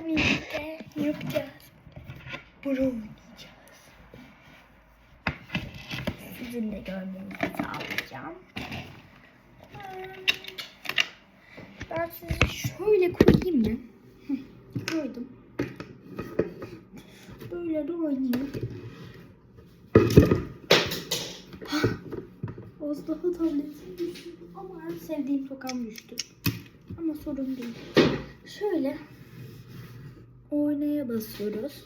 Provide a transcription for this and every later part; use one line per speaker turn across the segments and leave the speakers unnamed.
sizlerle birlikte yapacağız? Bunu oynayacağız. Sizin de görmenizi sağlayacağım. Ben sizi şöyle koyayım mı? Koydum. Böyle de oynayayım. Az daha tabletim düştü. Ama en sevdiğim tokam düştü. Ama sorun değil. Şöyle oynaya basıyoruz.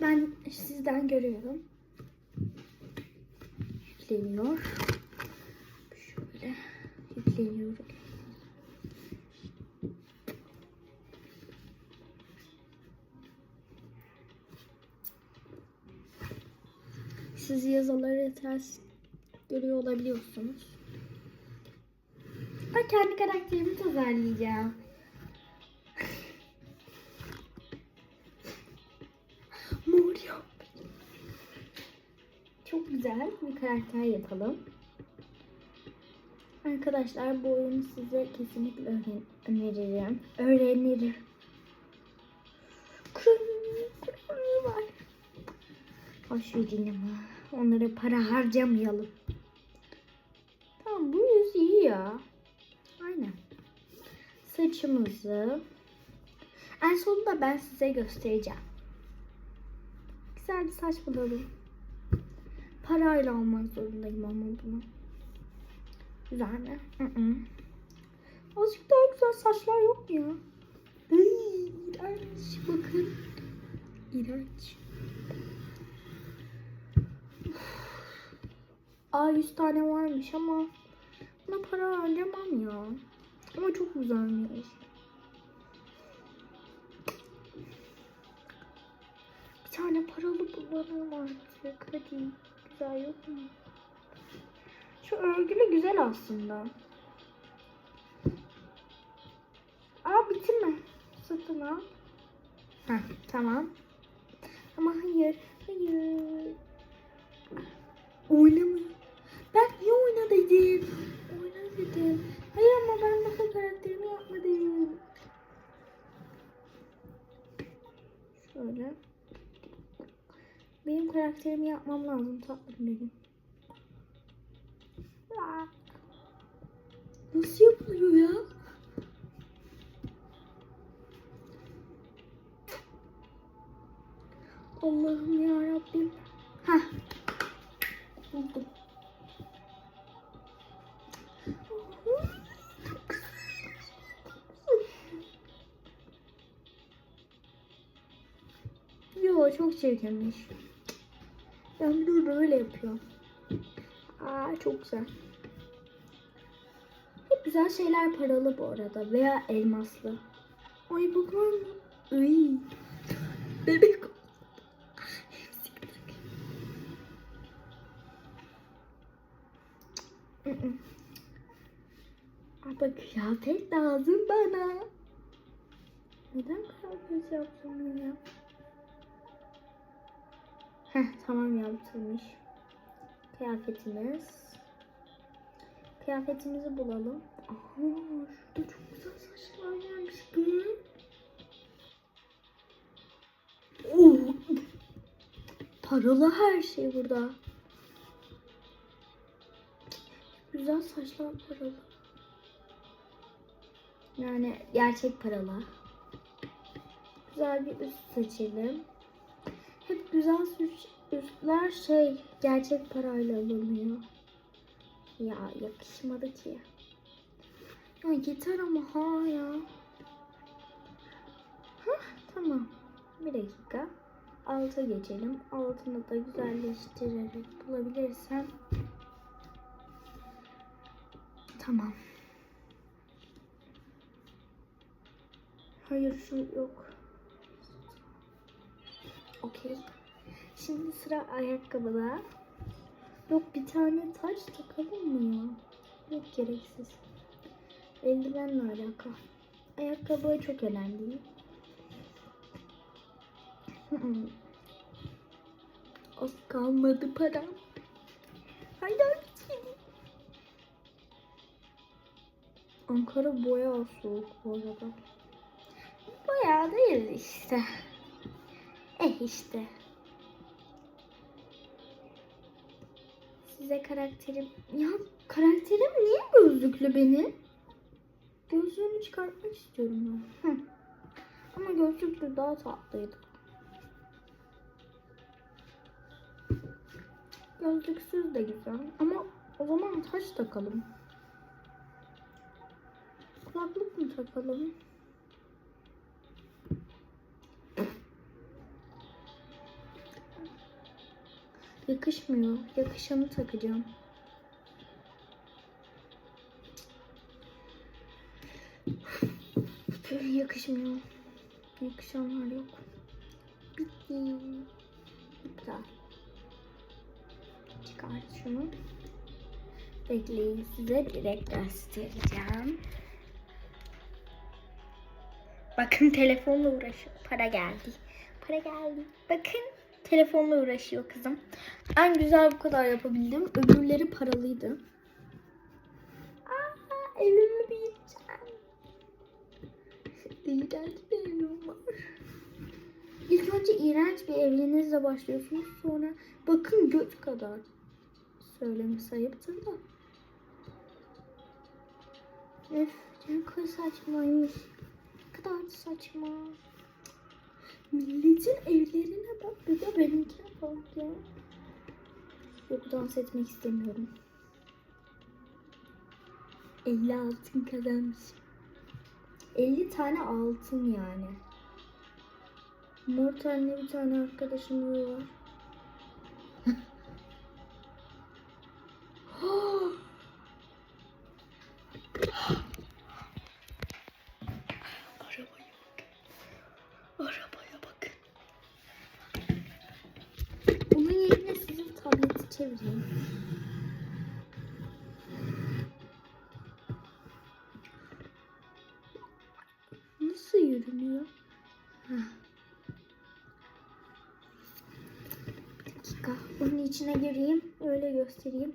Ben sizden görüyorum. Yükleniyor. Şöyle yükleniyor. Siz yazıları ters görüyor olabiliyorsunuz. Ben kendi karakterimi tasarlayacağım. Çok güzel bir karakter yapalım. Arkadaşlar bu oyunu size kesinlikle öneririm. Öğrenirim. Kırmızı var. Hoş verin ama. Onlara para harcamayalım. Tamam bu yüz iyi ya. Aynen. Saçımızı en sonunda ben size göstereceğim. Güzel bir saç bulalım. Parayla almak zorundayım ama bunu. Güzel mi? Hı hı. Azıcık daha güzel saçlar yok mu ya? Iy. Bakın. İğrenç. Aa 100 tane varmış ama buna para harcamam ya. Ama çok güzelmiş. Bir tane paralı bulalım artık. Hadi. Güzel yok mu? Şu örgülü güzel aslında. Aa bitirme. Sakın al. Heh, tamam. Ama hayır. Hayır. Oynama. Ben niye oyna dedim? Hayır ama ben daha karakterimi yapmadım. Şöyle. Benim karakterimi yapmam lazım tatlım benim. Nasıl yapılıyor ya? Allah'ım ya Rabbim. Heh. Buldum. Yo çok çirkinmiş. Ben bunu böyle yapıyorum. Aa çok güzel. Hep güzel şeyler paralı bu arada veya elmaslı. Ay bakar mı? Ay. Bebek. Ama kıyafet lazım bana. Neden kıyafet yaptım ya? Tamam yaptırmış. Kıyafetimiz. Kıyafetimizi bulalım. Aha şurada çok güzel saçlar varmış. Oo. Paralı her şey burada. Güzel saçlar paralı. Yani gerçek paralı. Güzel bir üst seçelim. Hep güzel süs- üstler şey gerçek parayla alınıyor. Ya yakışmadı ki. Ya yeter ama ha ya. Hah tamam. Bir dakika. Alta geçelim. Altını da güzelleştirerek bulabilirsem. Tamam. Hayır şu yok. Okey. Şimdi sıra ayakkabıda. Yok bir tane taç takalım mı ya? Yok gereksiz. Eldivenle alaka. Ayakkabı çok önemli. Az kalmadı param. Hadi. Ankara boya soğuk bu arada. Bayağı değil işte. Eh işte. Size karakterim... Ya karakterim niye gözlüklü benim? Gözlüğümü çıkartmak istiyorum ben. Hı. Ama gözlüklü daha tatlıydı. Gözlüksüz de güzel. Ama o zaman taş takalım. Kulaklık mı takalım? Yakışmıyor. Yakışanı takacağım. Yakışmıyor. Yakışanlar yok. Bitti. İptal. Çıkart şunu. Bekleyin size direkt göstereceğim. Bakın telefonla uğraşıyor. Para geldi. Para geldi. Bakın telefonla uğraşıyor kızım. En güzel bu kadar yapabildim. Öbürleri paralıydı. Aa, elimi büyüteceğim. İğrenç bir evim var. İlk önce iğrenç bir evliliğinizle başlıyorsunuz. Sonra bakın göt kadar. Söylemesi ayıptır da. Öf, ne kadar saçmaymış. Ne kadar da saçma. Milletin evlerine bak bir de benimkine bak ya. Yok dans etmek istemiyorum. 50 altın kazanmış. 50 tane altın yani. Mor tane bir tane arkadaşım var. Çevireyim. Nasıl yürünüyor? Heh. Dakika. Bunun içine gireyim. Öyle göstereyim.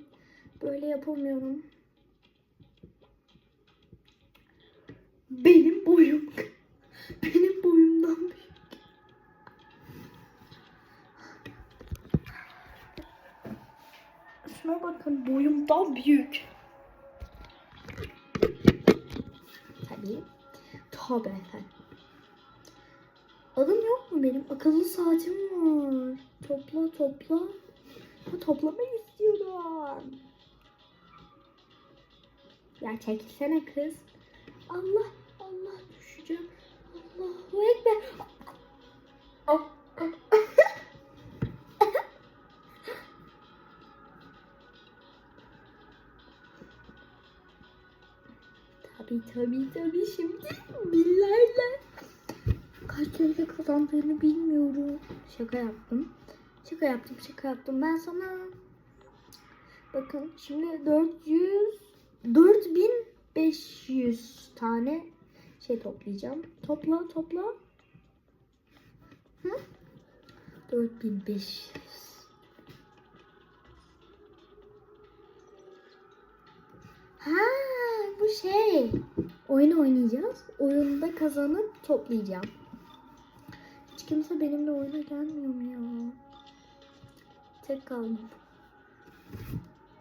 Böyle yapamıyorum. Benim boyum. Benim boyumdan büyük. Şuna bakın büyük. Tabii. Tabii efendim. Adım yok mu benim? Akıllı saatim var. Topla topla. Ha, toplamayı istiyorum. Ya çekilsene kız. Allah Allah düşeceğim. Allahu Ekber. Ah, ah. Tabii tabii tabii şimdi binlerle kaç lira kazandığını bilmiyorum. Şaka yaptım. Şaka yaptım, şaka yaptım. Ben sana bakın şimdi 400 4500 tane şey toplayacağım. Topla, topla. Hı? 4500. Ha, bu şey. Oyun oynayacağız. Oyunda kazanıp toplayacağım. Hiç kimse benimle oyuna gelmiyor mu ya? Tek kaldım.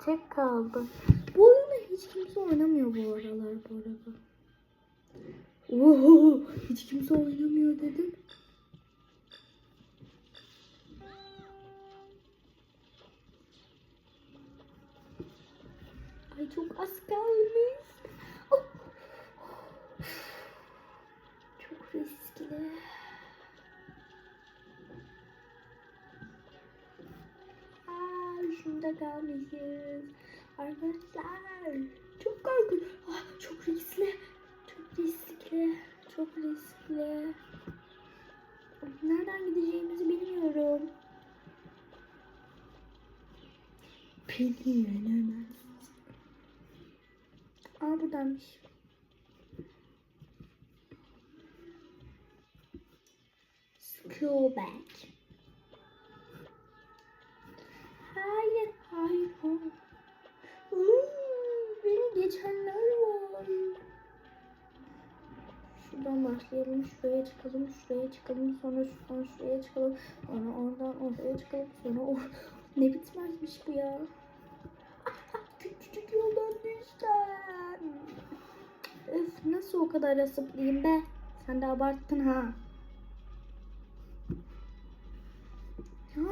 Tek kaldım. Bu oyunu hiç kimse oynamıyor bu aralar bu arada. Oo, hiç kimse oynamıyor dedim. Ay çok az kalmış. Oh. Çok riskli. Aa, şunda kalmışız. Arkadaşlar çok korkunç. Ah, çok riskli. Çok riskli. Çok riskli. Nereden gideceğimizi bilmiyorum. Beni yenemez. Aa buradaymış. School bag. Hayır, hayır, hayır. Uuu, beni geçenler var. Şuradan başlayalım. Şuraya çıkalım. Şuraya çıkalım. Sonra şuradan şuraya çıkalım. Sonra oradan oraya çıkalım. Sonra or ne bitmezmiş bu ya. Küçücük yoldan düştüm. Nasıl o kadar asıplıyım be. Sen de abarttın ha. Ya.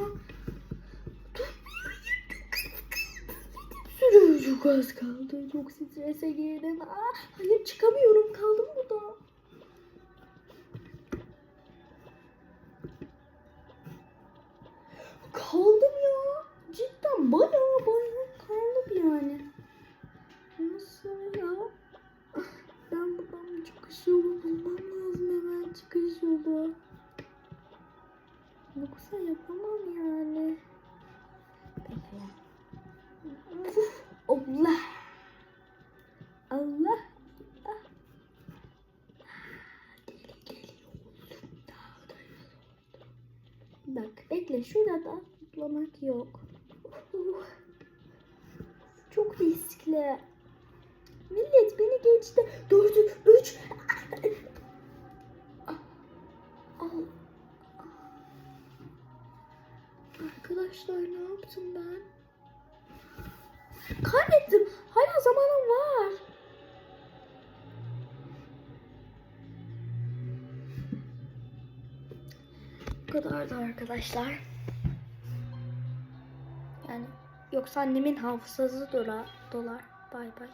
Sürü çok az kaldı. Çok strese girdim. Aa, hayır çıkamıyorum. Kaldım burada. Kaldım ya. Bak bekle şurada zıplamak yok. Çok riskli. Millet beni geçti. Dördü, üç. Arkadaşlar ne yaptım ben? Kaybettim. Hala zamanım var. Bu kadar da arkadaşlar. Yani yoksa annemin hafızası dolar. dolar. Bay bay.